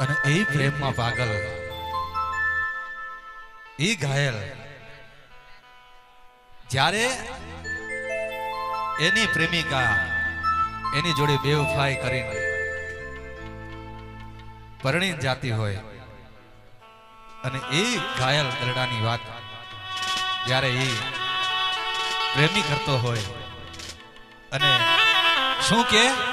અને એ પ્રેમમાં પાગલ. એ ઘાયલ. જ્યારે એની પ્રેમિકા એની જોડે બેવફાઈ કરીને પરણી જાતી હોય અને એ ઘાયલ દરડાની વાત જ્યારે એ પ્રેમી કરતો હોય અને શું કે?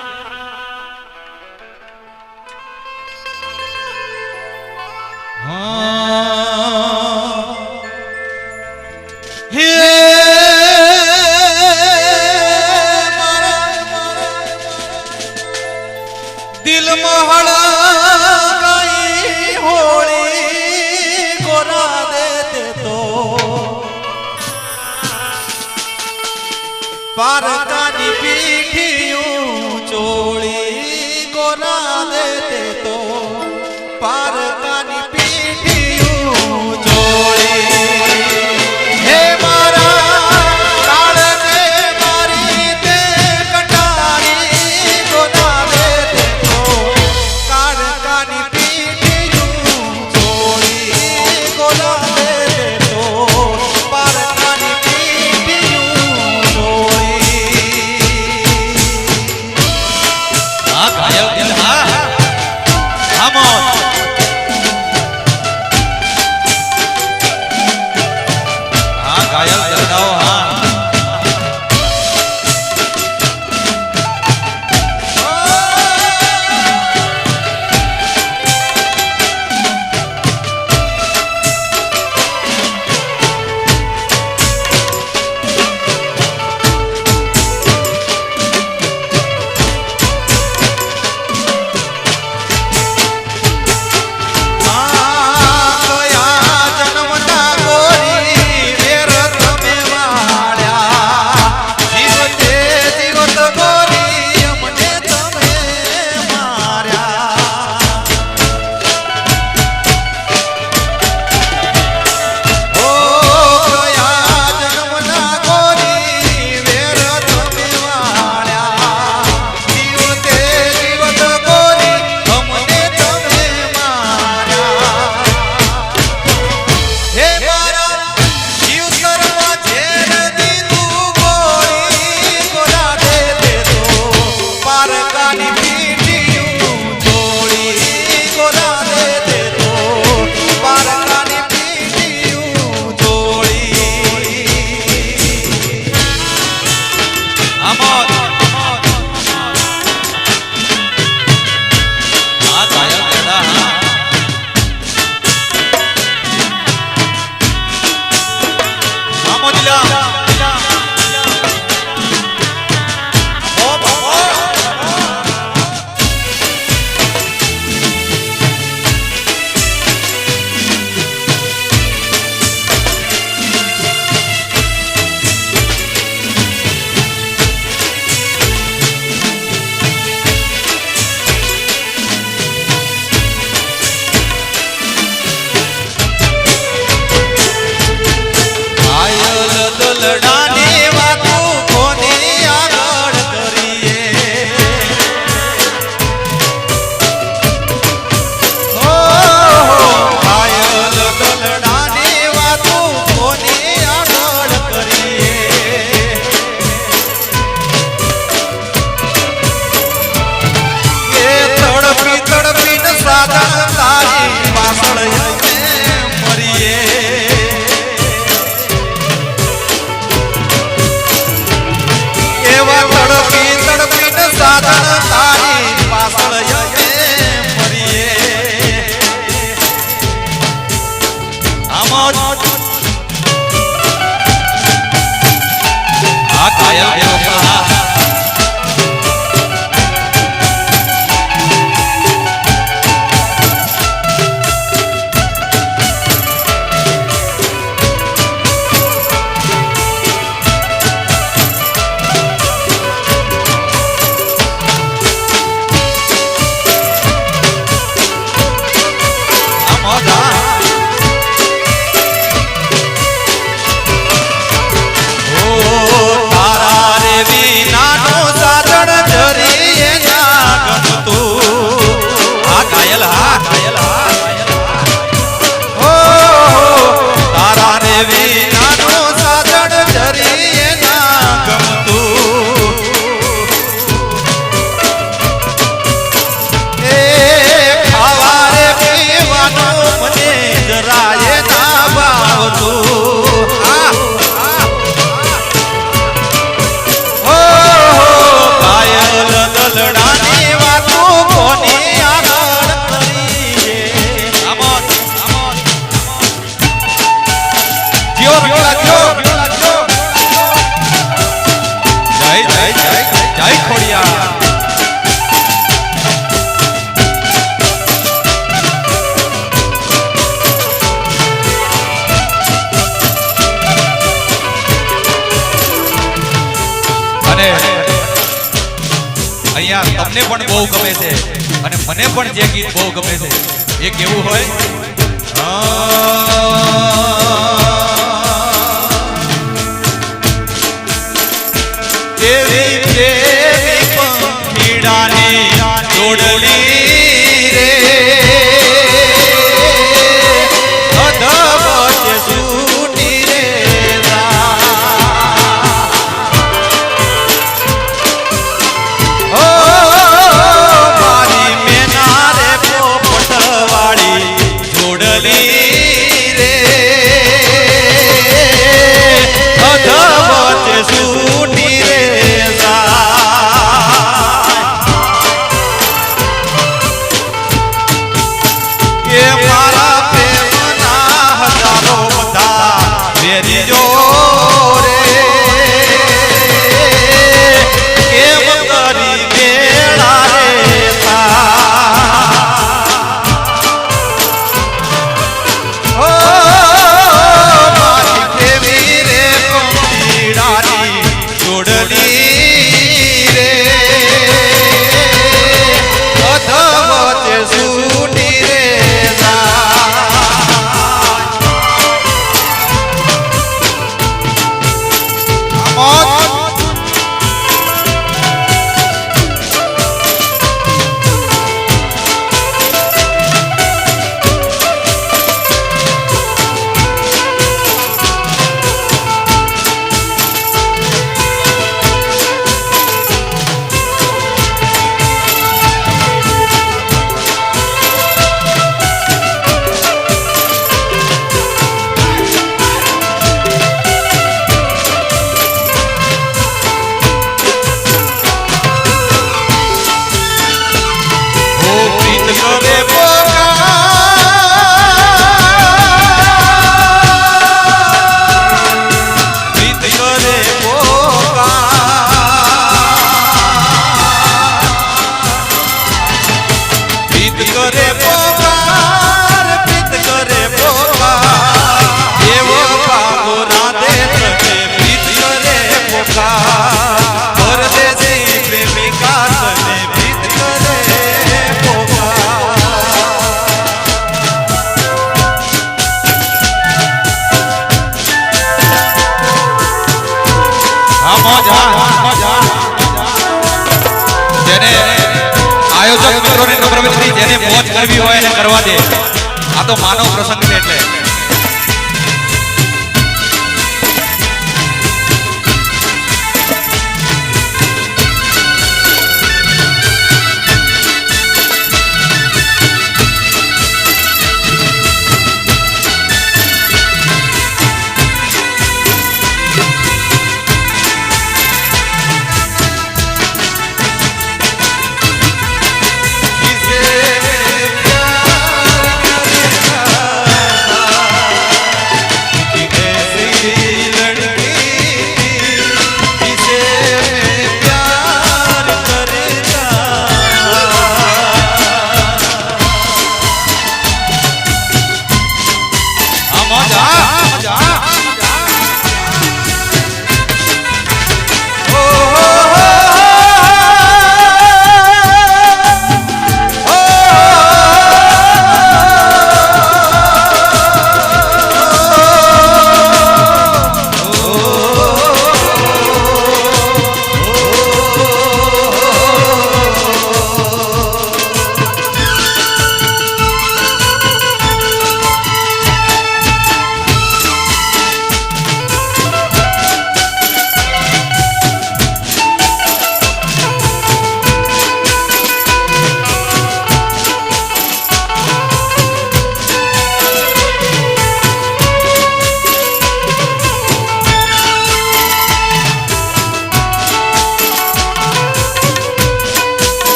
দিল মহড়া পারকানি পিঠি চোড়ি গোরা দেতে Ayo, ayo. આવ્યા યાર તમને પણ બહુ ગમે છે. અને મને પણ જે ગીત બહુ ગમે છે. એ કેવું હોય. હા. વેરી જો રે സംഗതി അല്ലേ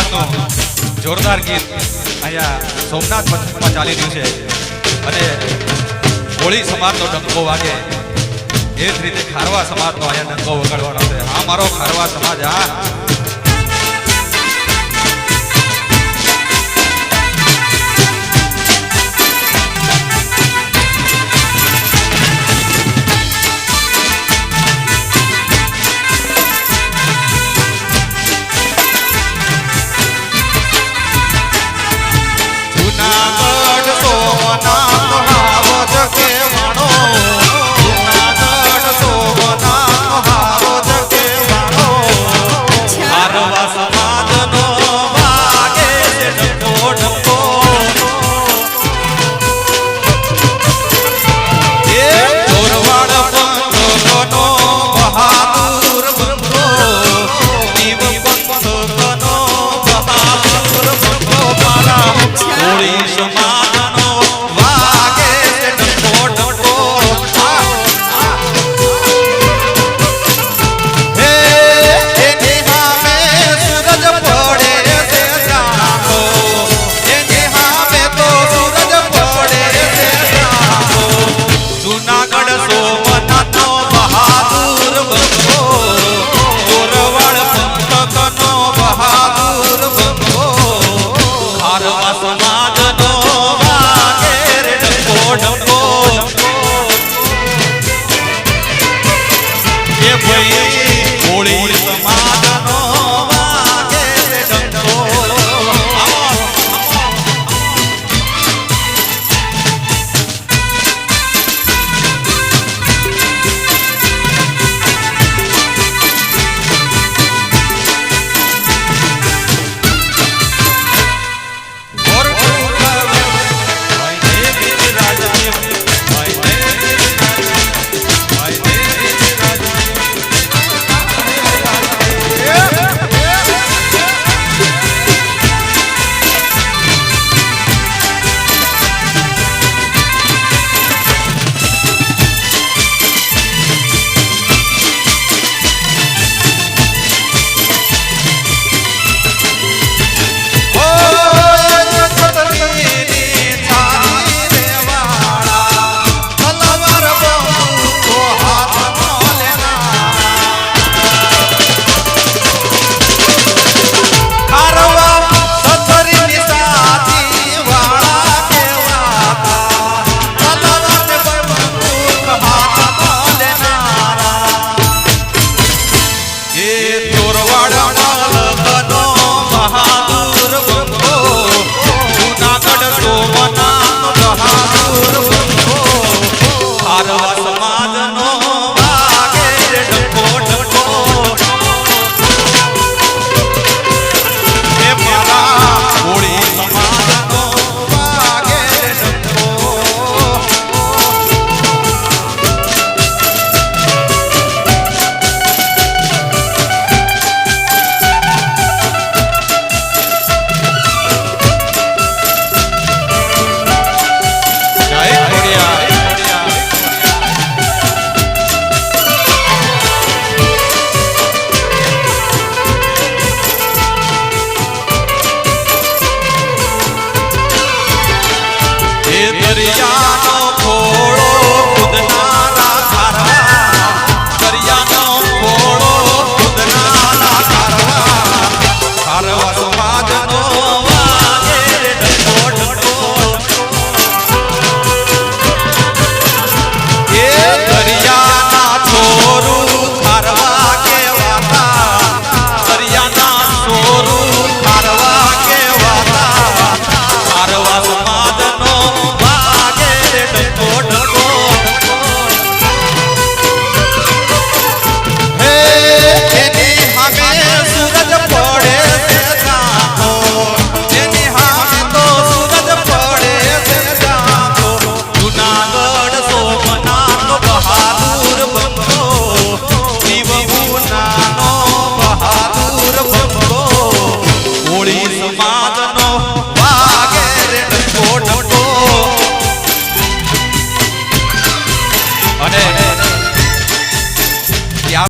વાતનું જોરદાર ગીત અહીંયા સોમનાથ પંથકમાં ચાલી રહ્યું છે. અને હોળી સમાજનો ડંકો વાગે. એ જ રીતે ખારવા સમાજનો અહીંયા ડંકો વગાડવાનો છે. હા મારો ખારવા સમાજ, આ